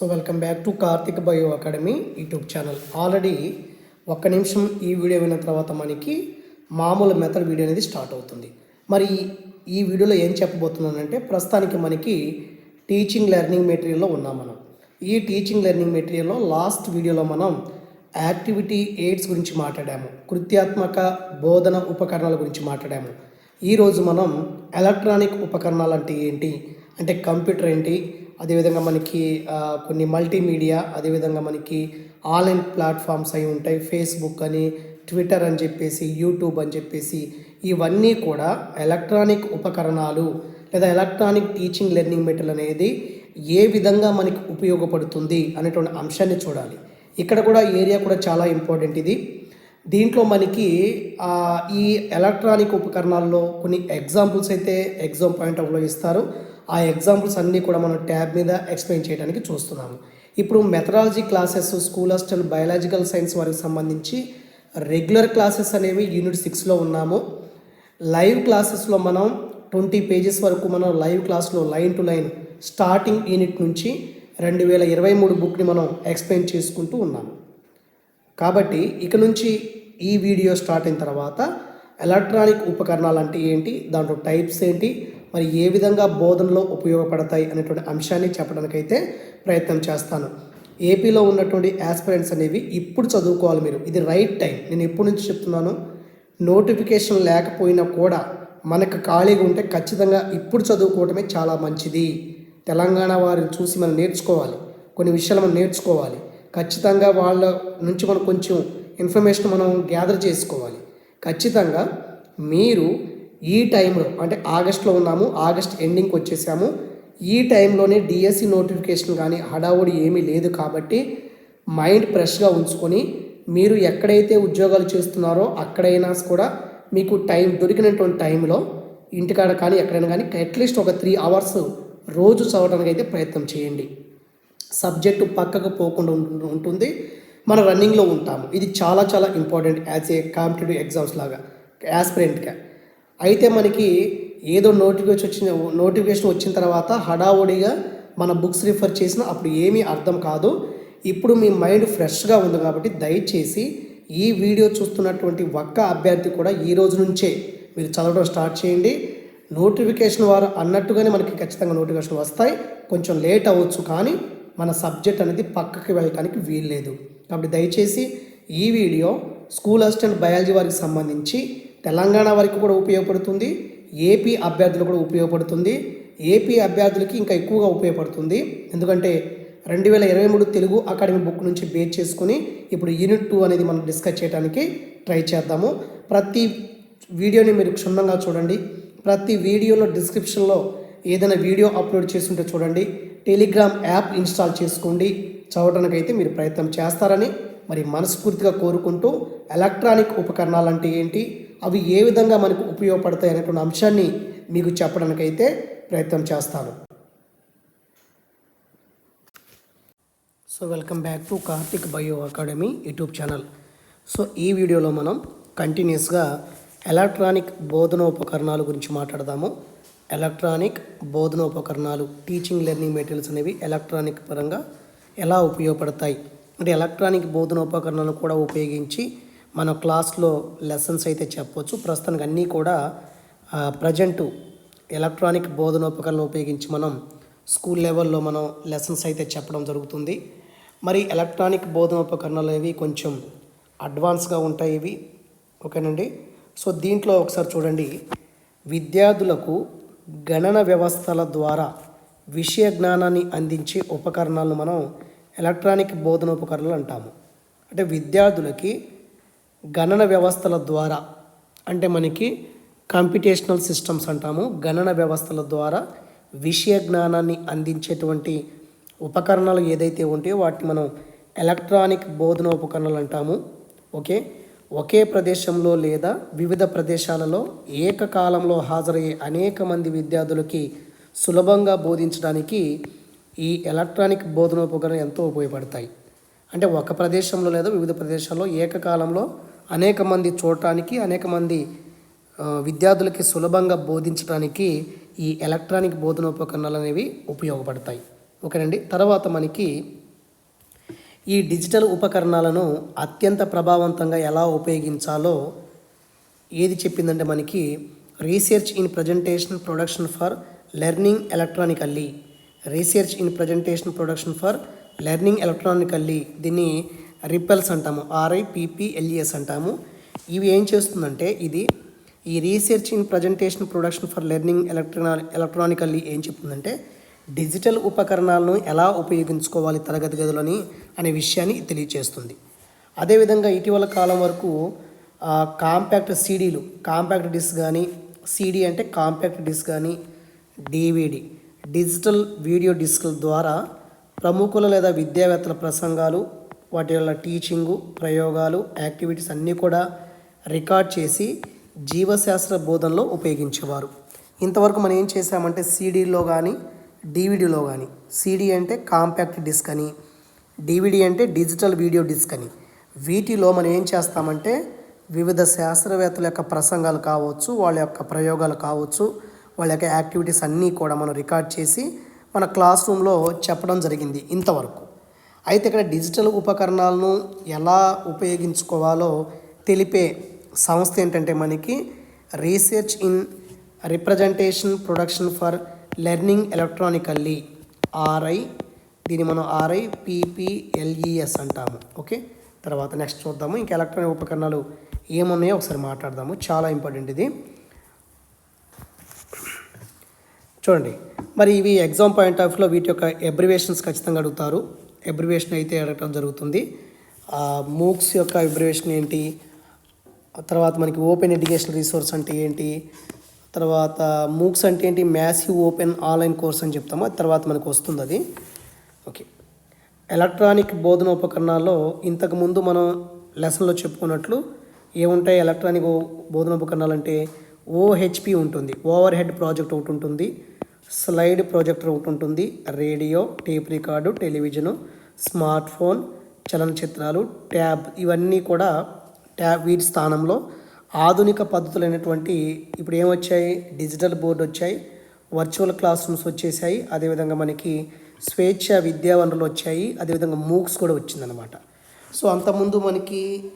So welcome back to Karthik bio academy YouTube channel. Already ఒక్క నిమిషం ఈ video విన్న తర్వాత మనకి మామూలు మెథడ్ వీడియో అనేది స్టార్ట్ అవుతుంది. మరి ఈ వీడియోలో ఏం చెప్పబోతున్నానంటే ప్రస్తుతానికి మనకి టీచింగ్ లెర్నింగ్ మెటీరియల్లో ఉన్నాం మనం. ఈ టీచింగ్ లెర్నింగ్ మెటీరియల్లో లాస్ట్ వీడియోలో మనం యాక్టివిటీ ఎయిడ్స్ గురించి మాట్లాడాము. కృత్యాత్మక బోధన ఉపకరణాల గురించి మాట్లాడాము. ఈరోజు మనం ఎలక్ట్రానిక్ ఉపకరణాలు అంటే ఏంటి? అంటే కంప్యూటర్ ఏంటి? అదేవిధంగా మనకి కొన్ని మల్టీమీడియా అదేవిధంగా మనకి ఆన్లైన్ ప్లాట్ఫామ్స్ అయి ఉంటాయి. ఫేస్బుక్ అని ట్విట్టర్ అని చెప్పేసి యూట్యూబ్ అని చెప్పేసి ఇవన్నీ కూడా ఎలక్ట్రానిక్ ఉపకరణాలు లేదా ఎలక్ట్రానిక్ టీచింగ్ లెర్నింగ్ మెటీరియల్ అనేది ఏ విధంగా మనకి ఉపయోగపడుతుంది అనేటువంటి అంశాన్ని చూడాలి. ఇక్కడ కూడా ఏరియా కూడా చాలా ఇంపార్టెంట్ ఇది. దీంట్లో మనకి ఈ ఎలక్ట్రానిక్ ఉపకరణాల్లో కొన్ని ఎగ్జాంపుల్స్ అయితే ఎగ్జామ్ పాయింట్ ఆఫ్లో ఇస్తారు. ఆ ఎగ్జాంపుల్స్ అన్నీ కూడా మనం ట్యాబ్ మీద ఎక్స్ప్లెయిన్ చేయడానికి చూస్తున్నాము. ఇప్పుడు methodology classes school hostel biological science వారికి సంబంధించి రెగ్యులర్ క్లాసెస్ అనేవి యూనిట్ సిక్స్లో ఉన్నాము. లైవ్ క్లాసెస్లో మనం ట్వంటీ పేజెస్ వరకు మనం లైవ్ క్లాస్లో line to line starting unit నుంచి రెండు వేల ఇరవై మూడు బుక్ని మనం ఎక్స్ప్లెయిన్ చేసుకుంటూ ఉన్నాము. కాబట్టి ఇక నుంచి ఈ వీడియో స్టార్ట్ అయిన తర్వాత ఎలక్ట్రానిక్ ఉపకరణాలు అంటే ఏంటి దాంట్లో టైప్స్ ఏంటి మరి ఏ విధంగా బోధనలో ఉపయోగపడతాయి అనేటువంటి అంశాన్ని చెప్పడానికైతే ప్రయత్నం చేస్తాను. ఏపీలో ఉన్నటువంటి ఆస్పిరెంట్స్ అనేవి ఇప్పుడు చదువుకోవాలి మీరు. ఇది రైట్ టైం నేను ఎప్పటి నుంచి చెప్తున్నాను? నోటిఫికేషన్ లేకపోయినా కూడా మనకు ఖాళీగా ఉంటే ఖచ్చితంగా ఇప్పుడు చదువుకోవటమే చాలా మంచిది. తెలంగాణ వారిని చూసి మనం నేర్చుకోవాలి. కొన్ని విషయాలు మనం నేర్చుకోవాలి. ఖచ్చితంగా వాళ్ళ నుంచి మనం కొంచెం ఇన్ఫర్మేషన్ మనం గ్యాదర్ చేసుకోవాలి. ఖచ్చితంగా మీరు ఈ టైంలో అంటే ఆగస్ట్లో ఉన్నాము ఆగస్ట్ ఎండింగ్కి వచ్చేసాము. ఈ టైంలోనే డిఎస్సి నోటిఫికేషన్ కానీ హడావుడి ఏమీ లేదు కాబట్టి మైండ్ ఫ్రెష్గా ఉంచుకొని మీరు ఎక్కడైతే ఉద్యోగాలు చేస్తున్నారో అక్కడైనా కూడా మీకు టైం దొరికినటువంటి టైంలో ఇంటికాడ కానీ ఎక్కడైనా కానీ అట్లీస్ట్ ఒక త్రీ అవర్స్ రోజు చదవడానికి అయితే ప్రయత్నం చేయండి. సబ్జెక్టు పక్కకు పోకుండా ఉంటుంది. మన రన్నింగ్లో ఉంటాము. ఇది చాలా చాలా important as a competitive exams లాగా యాస్పిరెంట్గా అయితే మనకి ఏదో నోటిఫికేషన్ వచ్చిన నోటిఫికేషన్ వచ్చిన తర్వాత హడావుడిగా మన బుక్స్ రిఫర్ చేసిన అప్పుడు ఏమీ అర్థం కాదు. ఇప్పుడు మీ మైండ్ ఫ్రెష్గా ఉంది కాబట్టి దయచేసి ఈ వీడియో చూస్తున్నటువంటి ఒక్క అభ్యర్థి కూడా ఈ రోజు నుంచే మీరు చదవడం స్టార్ట్ చేయండి. నోటిఫికేషన్ వారు అన్నట్టుగానే మనకి ఖచ్చితంగా నోటిఫికేషన్ వస్తాయి. కొంచెం లేట్ అవ్వచ్చు కానీ మన సబ్జెక్ట్ అనేది పక్కకి వెళ్ళటానికి వీల్లేదు. కాబట్టి దయచేసి ఈ వీడియో స్కూల్ అసిస్టెంట్ బయాలజీ వారికి సంబంధించి తెలంగాణ వారికి కూడా ఉపయోగపడుతుంది ఏపీ అభ్యర్థులకు కూడా ఉపయోగపడుతుంది. ఏపీ అభ్యర్థులకి ఇంకా ఎక్కువగా ఉపయోగపడుతుంది. ఎందుకంటే రెండు వేల ఇరవై మూడు తెలుగు అకాడమీ బుక్ నుంచి బేస్ చేసుకుని ఇప్పుడు యూనిట్ టూ అనేది మనం డిస్కస్ చేయడానికి ట్రై చేద్దాము. ప్రతి వీడియోని మీరు క్షుణ్ణంగా చూడండి. ప్రతి వీడియోలో డిస్క్రిప్షన్లో ఏదైనా వీడియో అప్లోడ్ చేస్తుంటే చూడండి. టెలిగ్రామ్ యాప్ ఇన్స్టాల్ చేసుకోండి. చదవడానికైతే అయితే మీరు ప్రయత్నం చేస్తారని మరి మనస్ఫూర్తిగా కోరుకుంటూ ఎలక్ట్రానిక్ ఉపకరణాలు అంటే ఏంటి? అవి ఏ విధంగా మనకు ఉపయోగపడతాయి అనేటువంటి అంశాన్ని మీకు చెప్పడానికైతే ప్రయత్నం చేస్తాను. So welcome back to Karthik bio academy YouTube channel so ఈ వీడియోలో మనం కంటిన్యూస్గా ఎలక్ట్రానిక్ బోధనోపకరణాల గురించి మాట్లాడదాము. ఎలక్ట్రానిక్ బోధనోపకరణాలు టీచింగ్ లెర్నింగ్ మెటీరియల్స్ అనేవి ఎలక్ట్రానిక్ పరంగా ఎలా ఉపయోగపడతాయి? అంటే ఎలక్ట్రానిక్ బోధన ఉపకరణాలను కూడా ఉపయోగించి మన క్లాస్లో లెసన్స్ అయితే చెప్పవచ్చు ప్రస్తుతానికి అన్నీ కూడా ప్రజెంటు ఎలక్ట్రానిక్ బోధనోపకరణలు ఉపయోగించి మనం స్కూల్ లెవెల్లో మనం లెసన్స్ అయితే చెప్పడం జరుగుతుంది. మరి ఎలక్ట్రానిక్ బోధనోపకరణాలు అనేవి కొంచెం అడ్వాన్స్గా ఉంటాయి ఇవి. ఓకేనండి? సో దీంట్లో ఒకసారి చూడండి. విద్యార్థులకు గణన వ్యవస్థల ద్వారా విషయ జ్ఞానాన్ని అందించే ఉపకరణాలను మనం ఎలక్ట్రానిక్ బోధనోపకరణాలు అంటాము. అంటే విద్యార్థులకి గణన వ్యవస్థల ద్వారా అంటే మనకి కంప్యూటేషనల్ సిస్టమ్స్ అంటాము గణన వ్యవస్థల ద్వారా విషయ జ్ఞానాన్ని అందించేటువంటి ఉపకరణాలు ఏదైతే ఉంటాయో వాటిని మనం ఎలక్ట్రానిక్ బోధన ఉపకరణాలు అంటాము ఓకే? ఒకే ప్రదేశంలో లేదా వివిధ ప్రదేశాలలో ఏకకాలంలో హాజరయ్యే అనేక మంది విద్యార్థులకి సులభంగా బోధించడానికి ఈ ఎలక్ట్రానిక్ బోధనోపకరణలు ఎంతో ఉపయోగపడతాయి. అంటే ఒక ప్రదేశంలో లేదా వివిధ ప్రదేశాల్లో ఏకకాలంలో అనేక మంది చూడటానికి అనేక మంది విద్యార్థులకి సులభంగా బోధించడానికి ఈ ఎలక్ట్రానిక్ బోధనోపకరణాలు అనేవి ఉపయోగపడతాయి. ఓకేనండి? తర్వాత మనకి ఈ డిజిటల్ ఉపకరణాలను అత్యంత ప్రభావవంతంగా ఎలా ఉపయోగించాలో ఏది చెప్పిందంటే మనకి research in presentation production for learning electronically research in presentation production for learning electronically దీన్ని రిపెల్స్ అంటాము ఆర్ఐపిపిఎల్ఈఎస్ అంటాము. ఇవి ఏం చేస్తుందంటే ఇది ఈ research in presentation production for learning electro electronically ఏం చెప్తుందంటే డిజిటల్ ఉపకరణాలను ఎలా ఉపయోగించుకోవాలి తరగతి గదులని అనే విషయాన్ని తెలియచేస్తుంది. అదేవిధంగా ఇటీవల కాలం వరకు కాంపాక్ట్ సీడీలు కాంపాక్ట్ డిస్క్ కానీ సీడీ అంటే కాంపాక్ట్ డిస్క్ కానీ డివిడి డిజిటల్ వీడియో డిస్క్ల ద్వారా ప్రముఖుల లేదా విద్యావేత్తల ప్రసంగాలు వాటి వల్ల టీచింగు ప్రయోగాలు యాక్టివిటీస్ అన్నీ కూడా రికార్డ్ చేసి జీవశాస్త్ర బోధనలో ఉపయోగించేవారు. ఇంతవరకు మనం ఏం చేసామంటే సీడీలో కానీ డివిడిలో కానీ సీడీ అంటే కాంపాక్ట్ డిస్క్ అని డివిడి అంటే డిజిటల్ వీడియో డిస్క్ అని వీటిలో మనం ఏం చేస్తామంటే వివిధ శాస్త్రవేత్తల యొక్క ప్రసంగాలు కావచ్చు వాళ్ళ యొక్క ప్రయోగాలు కావచ్చు వాళ్ళ యొక్క యాక్టివిటీస్ అన్నీ కూడా మనం రికార్డ్ చేసి మన క్లాస్ రూమ్లో చెప్పడం జరిగింది ఇంతవరకు. అయితే ఇక్కడ డిజిటల్ ఉపకరణాలను ఎలా ఉపయోగించుకోవాలో తెలిపే సంస్థ ఏంటంటే మనకి research in representation production for learning electronically RI దీన్ని మనం ఆర్ఐ పీపీఎల్ఈఎస్ అంటాము. ఓకే? తర్వాత నెక్స్ట్ చూద్దాము. ఇంకా ఎలక్ట్రానిక్ ఉపకరణాలు ఏమున్నాయో ఒకసారి మాట్లాడదాము. చాలా ఇంపార్టెంట్ ఇది. చూడండి. మరి ఇవి ఎగ్జామ్ పాయింట్ ఆఫ్ వ్యూలో వీటి యొక్క ఎబ్రివేషన్స్ ఖచ్చితంగా అడుగుతారు. ఎబ్రివేషన్ అయితే అడగటం జరుగుతుంది. మూక్స్ యొక్క ఎబ్రివేషన్ ఏంటి? తర్వాత మనకి ఓపెన్ ఎడ్యుకేషన్ రిసోర్స్ అంటే ఏంటి? తర్వాత మూక్స్ అంటే ఏంటి? మ్యాసివ్ ఓపెన్ ఆన్లైన్ కోర్స్ అని చెప్తాము. అది తర్వాత మనకు వస్తుంది అది. ఓకే ఎలక్ట్రానిక్ బోధన ఉపకరణాల్లో ఇంతకుముందు మనం లెసన్లో చెప్పుకున్నట్లు ఏముంటాయి? ఎలక్ట్రానిక్ బోధన ఉపకరణాలు అంటే ఓహెచ్పి ఉంటుంది. ఓవర్ హెడ్ ప్రాజెక్ట్ ఒకటి ఉంటుంది. స్లైడ్ ప్రాజెక్టర్ ఒకటి ఉంటుంది. Radio tape record television smart phone చలనచిత్రాలు tab ఇవన్నీ కూడా ట్యాబ్ వీటి స్థానంలో ఆధునిక పద్ధతులైనటువంటి ఇప్పుడు ఏమొచ్చాయి? డిజిటల్ బోర్డు వచ్చాయి. వర్చువల్ క్లాస్ రూమ్స్ వచ్చేసాయి. అదేవిధంగా మనకి స్వేచ్ఛ విద్యా వనరులు వచ్చాయి. అదేవిధంగా మూక్స్ కూడా వచ్చిందనమాట సో అంతకుముందు మనకి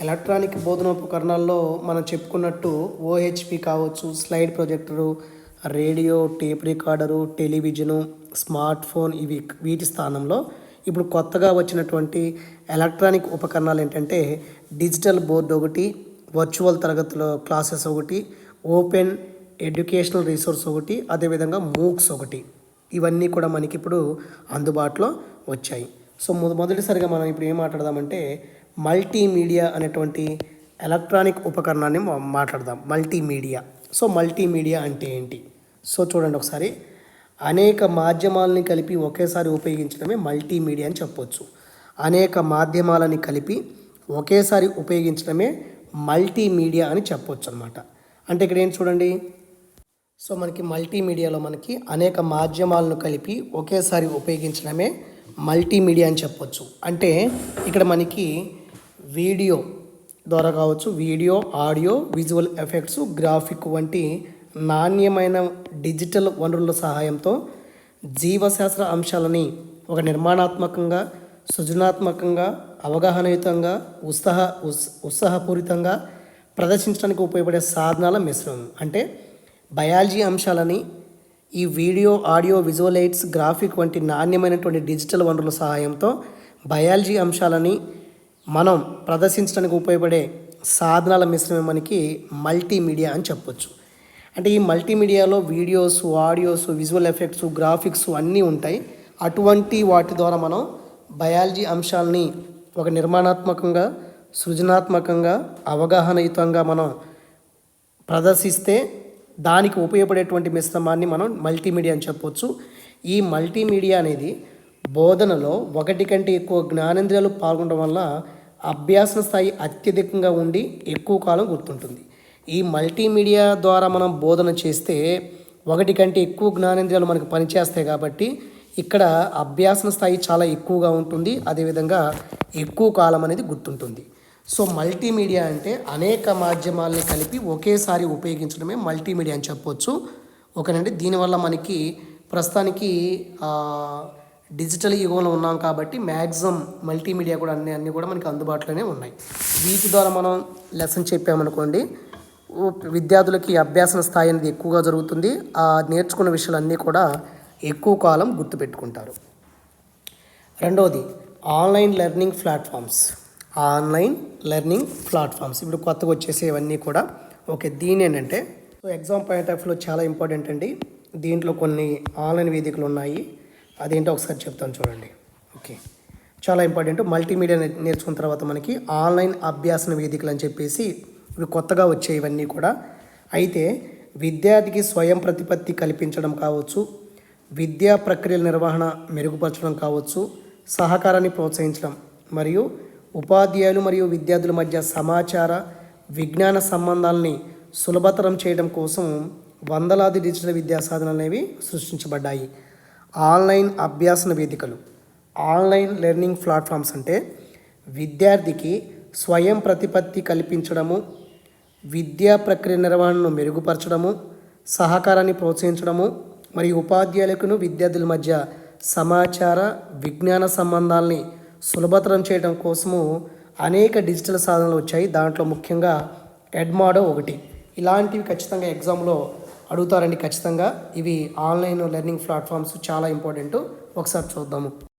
ఎలక్ట్రానిక్ బోధనోపకరణాల్లో మనం చెప్పుకున్నట్టు ఓహెచ్పి కావచ్చు slide projector radio tape recorder television smart phone ఇవి వీటి స్థానంలో ఇప్పుడు కొత్తగా వచ్చినటువంటి ఎలక్ట్రానిక్ ఉపకరణాలు ఏంటంటే డిజిటల్ బోర్డు ఒకటి వర్చువల్ తరగతిలో క్లాసెస్ ఒకటి ఓపెన్ ఎడ్యుకేషనల్ రిసోర్స్ ఒకటి అదేవిధంగా మూక్స్ ఒకటి. ఇవన్నీ కూడా మనకి ఇప్పుడు అందుబాటులో వచ్చాయి. సో మొద మొదటిసారిగా మనం ఇప్పుడు ఏం మాట్లాడదామంటే మల్టీమీడియా అనేటువంటి ఎలక్ట్రానిక్ ఉపకరణాన్ని మా- మాట్లాడదాం. మల్టీమీడియా. సో మల్టీమీడియా అంటే ఏంటి? సో చూడండి ఒకసారి. అనేక మాధ్యమాలని కలిపి ఒకేసారి ఉపయోగించడమే మల్టీమీడియా అని చెప్పొచ్చు. అనేక మాధ్యమాలని కలిపి ఒకేసారి ఉపయోగించడమే మల్టీమీడియా అని చెప్పొచ్చు అనమాట అంటే ఇక్కడ ఏంటి చూడండి? సో మనకి మల్టీమీడియాలో మనకి అనేక మాధ్యమాలను కలిపి ఒకేసారి ఉపయోగించడమే మల్టీమీడియా అని చెప్పొచ్చు. అంటే ఇక్కడ మనకి వీడియో ద్వారా కావచ్చు video audio visual effects graphic వంటి నాణ్యమైన డిజిటల్ వనరుల సహాయంతో జీవశాస్త్ర అంశాలని ఒక నిర్మాణాత్మకంగా సృజనాత్మకంగా అవగాహనయుతంగా ఉత్సాహ ఉత్ ఉత్సాహపూరితంగా ప్రదర్శించడానికి ఉపయోగపడే సాధనాల మిశ్రమం. అంటే బయాలజీ అంశాలని ఈ వీడియో ఆడియో విజువలైట్స్ గ్రాఫిక్ వంటి నాణ్యమైనటువంటి డిజిటల్ వనరుల సహాయంతో బయాలజీ అంశాలని మనం ప్రదర్శించడానికి ఉపయోగపడే సాధనాల మిశ్రమం మనకి మల్టీమీడియా అని చెప్పొచ్చు. అంటే ఈ మల్టీమీడియాలో videos audios visual effects graphics అన్నీ ఉంటాయి. అటువంటి వాటి ద్వారా మనం బయాలజీ అంశాలని ఒక నిర్మాణాత్మకంగా సృజనాత్మకంగా అవగాహనయుతంగా మనం ప్రదర్శిస్తే దానికి ఉపయోగపడేటువంటి మిశ్రమాన్ని మనం మల్టీమీడియా అని చెప్పొచ్చు. ఈ మల్టీమీడియా అనేది బోధనలో ఒకటి కంటే ఎక్కువ జ్ఞానేంద్రియాలు పాల్గొనడం వల్ల అభ్యాసన స్థాయి అత్యధికంగా ఉండి ఎక్కువ కాలం గుర్తుంటుంది. ఈ మల్టీమీడియా ద్వారా మనం బోధన చేస్తే ఒకటి కంటే ఎక్కువ జ్ఞానేంద్రియాలు మనకు పనిచేస్తాయి కాబట్టి ఇక్కడ అభ్యాసన స్థాయి చాలా ఎక్కువగా ఉంటుంది. అదేవిధంగా ఎక్కువ కాలం అనేది గుర్తుంటుంది. సో మల్టీమీడియా అంటే అనేక మాధ్యమాలని కలిపి ఒకేసారి ఉపయోగించడమే మల్టీమీడియా అని చెప్పొచ్చు. ఓకేనండి దీనివల్ల మనకి ప్రస్తుతానికి డిజిటల్ యుగంలో ఉన్నాం కాబట్టి మ్యాక్సిమం మల్టీమీడియా కూడా అన్ని అన్నీ కూడా మనకి అందుబాటులోనే ఉన్నాయి. వీటి ద్వారా మనం లెసన్ చెప్పామనుకోండి విద్యార్థులకి అభ్యాసన స్థాయి అనేది ఎక్కువగా జరుగుతుంది. ఆ నేర్చుకున్న విషయాలన్నీ కూడా ఎక్కువ కాలం గుర్తుపెట్టుకుంటారు. రెండవది online learning platforms. Online learning platforms. ఇప్పుడు కొత్తగా వచ్చేసేవన్నీ కూడా. ఓకే దీని ఏంటంటే సో ఎగ్జామ్ పాయింట్ ఆఫ్ వ్యూలో చాలా ఇంపార్టెంట్ అండి. దీంట్లో కొన్ని ఆన్లైన్ వేదికలు ఉన్నాయి. అదేంటో ఒకసారి చెప్తాను చూడండి. ఓకే. చాలా ఇంపార్టెంట్. మల్టీమీడియా నేర్చుకున్న తర్వాత మనకి ఆన్లైన్ అభ్యాసన వేదికలు అని చెప్పేసి ఇవి కొత్తగా వచ్చే ఇవన్నీ కూడా. అయితే విద్యార్థికి స్వయం ప్రతిపత్తి కల్పించడం కావచ్చు విద్యా ప్రక్రియల నిర్వహణ మెరుగుపరచడం కావచ్చు సహకారాన్ని ప్రోత్సహించడం మరియు ఉపాధ్యాయులు మరియు విద్యార్థుల మధ్య సమాచార విజ్ఞాన సంబంధాలని సులభతరం చేయడం కోసం వందలాది డిజిటల్ విద్యా సాధనలు అనేవి సృష్టించబడ్డాయి. ఆన్లైన్ అభ్యాసన వేదికలు. ఆన్లైన్ లెర్నింగ్ ప్లాట్ఫామ్స్ అంటే విద్యార్థికి స్వయం ప్రతిపత్తి కల్పించడము విద్యా ప్రక్రియ నిర్వహణను మెరుగుపరచడము సహకారాన్ని ప్రోత్సహించడము మరియు ఉపాధ్యాయులకును విద్యార్థుల మధ్య సమాచార విజ్ఞాన సంబంధాలని సులభతరం చేయడం కోసము అనేక డిజిటల్ సాధనలు వచ్చాయి. దాంట్లో ముఖ్యంగా ఎడ్మాడో ఒకటి. ఇలాంటివి ఖచ్చితంగా ఎగ్జామ్లో అడుగుతారండి ఖచ్చితంగా. ఇవి ఆన్లైన్ లెర్నింగ్ ప్లాట్ఫామ్స్ చాలా ఇంపార్టెంట్. ఒకసారి చూద్దాము.